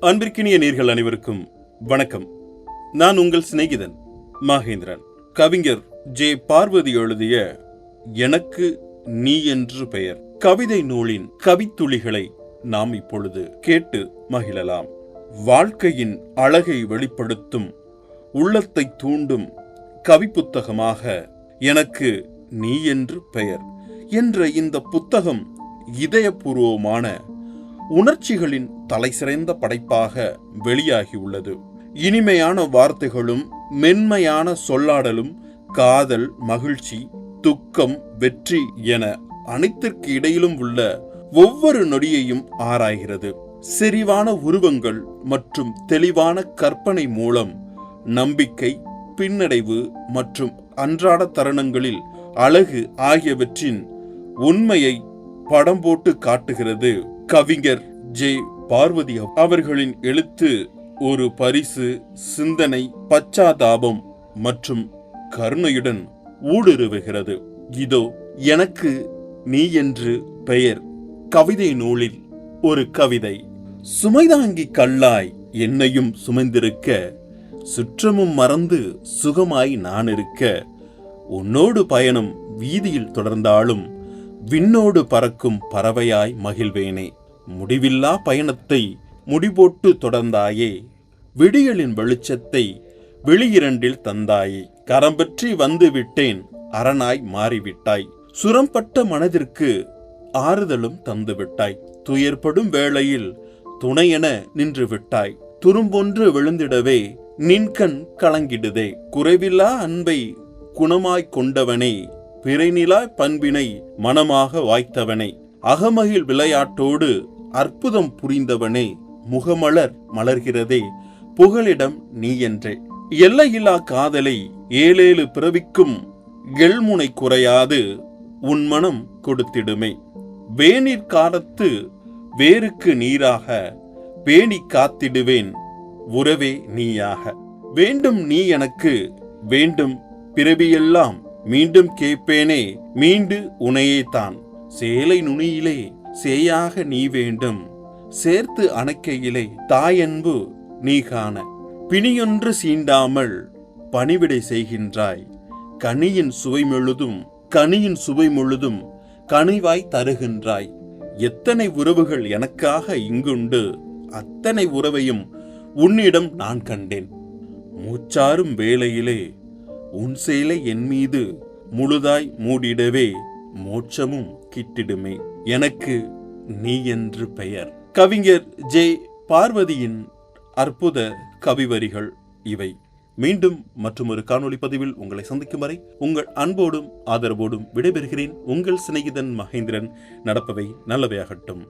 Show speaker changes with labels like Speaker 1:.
Speaker 1: அன்பிற்கினிய நீர்கள் அனைவருக்கும் வணக்கம். நான் உங்கள் சிநேகிதன் மகேந்திரன். கவிஞர் ஜே பார்வதி எழுதிய எனக்கு நீ என்று பெயர். கவிதை நூலின் கவித்துளிகளை நாம் இப்பொழுது கேட்டு மகிழலாம். வாழ்க்கையின் அழகை வெளிப்படுத்தும் உள்ளத்தை தூண்டும் கவிப்புத்தகமாக எனக்கு நீ என்று பெயர். என்ற இந்த புத்தகம் இதயபூர்வமான உணர்ச்சிகளின் தலைசிறந்த படைப்பாக வெளியாகியுள்ளது. இனிமையான வார்த்தைகளும் மென்மையான சொல்லாடலும் காதல் மகிழ்ச்சி துக்கம் வெற்றி என அனைத்திற்கு இடையிலும் உள்ள ஒவ்வொரு நொடியையும் ஆராய்கிறது. செறிவான உருவங்கள் மற்றும் தெளிவான கற்பனை மூலம் நம்பிக்கை பின்னடைவு மற்றும் அன்றாட தருணங்களில் அழகு ஆகியவற்றின் உண்மையை படம் போட்டு காட்டுகிறது. கவிஞர் ஜே. பார்வதி அவர்களின் எழுத்து ஒரு பரிசு சிந்தனை பச்சாதாபம் மற்றும் கருணையுடன் ஊடுருவுகிறது. இதோ எனக்கு நீ என்று பெயர். கவிதை நூலில் ஒரு கவிதை. சுமைதாங்கி கல்லாய் என்னையும் சுமைந்திருக்க சுற்றமும் மறந்து சுகமாய் நான் இருக்க உன்னோடு பயணம் வீதியில் தொடர்ந்தாலும் விண்ணோடு பறக்கும் பறவையாய் மகிழ்வேனே. முடிவில்லா பயணத்தை முடிபோட்டு தொடர்ந்தாயே. விடியலின் வெளிச்சத்தை வெளியிரண்டில் தந்தாயே. கரம்பற்றி வந்து விட்டேன் அரணாய் மாறிவிட்டாய். சுரம்பட்ட மனதிற்கு ஆறுதலும் தந்து விட்டாய். துயர்படும் வேளையில் துணையென நின்று விட்டாய். துரும்பொன்று விழுந்திடவே நின்கண் கலங்கிடுதே. குறைவில்லா அன்பை குணமாய்க் கொண்டவனே பிறைநிலா பண்பினை மனமாக வாய்த்தவனே. அகமகிழ் விளையாட்டோடு அற்புதம் புரிந்தவனே முகமலர் மலர்கிறதே புகழிடம் நீ என்றே. எல்லையில்லா காதலை ஏழேழு பிறவிக்கும் எள்முனை குறையாது உன்மனம் கொடுத்திடுமே. வேநீர் காலத்து வேருக்கு நீராக பேணி காத்திடுவேன் உறவே நீயாக. வேண்டும் நீ எனக்கு வேண்டும் பிறவியெல்லாம் மீண்டும் கேட்பேனே மீண்டு உனையே தான். சேலை நுனியிலே சேயாக நீ வேண்டும். சேர்த்து அணைக்கையிலே தாயன்பு நீ காண. பிணியொன்று சீண்டாமல் பணிவிடை செய்கின்றாய். கனியின் சுவை முழுதும் கனியின் சுவை முழுதும் கனிவாய் தருகின்றாய். எத்தனை உறவுகள் எனக்காக இங்குண்டு அத்தனை உறவையும் உன்னிடம் நான் கண்டேன். மூச்சாரும் வேளையிலே உன் சேலை என் மீது முழுதாய் மூடிடவே மோட்சமும் கிட்டிடுமே. எனக்கு நீ என்று பெயர். கவிஞர் ஜே. பார்வதியின் அற்புத கவிவரிகள் இவை. மீண்டும் மற்றொரு ஒரு காணொளி பதிவில் உங்களை சந்திக்கும் வரை உங்கள் அன்போடும் ஆதரவோடும் விடைபெறுகிறேன். உங்கள் சிநேகிதன் மகேந்திரன். நடப்பவை நல்லவையாகட்டும்.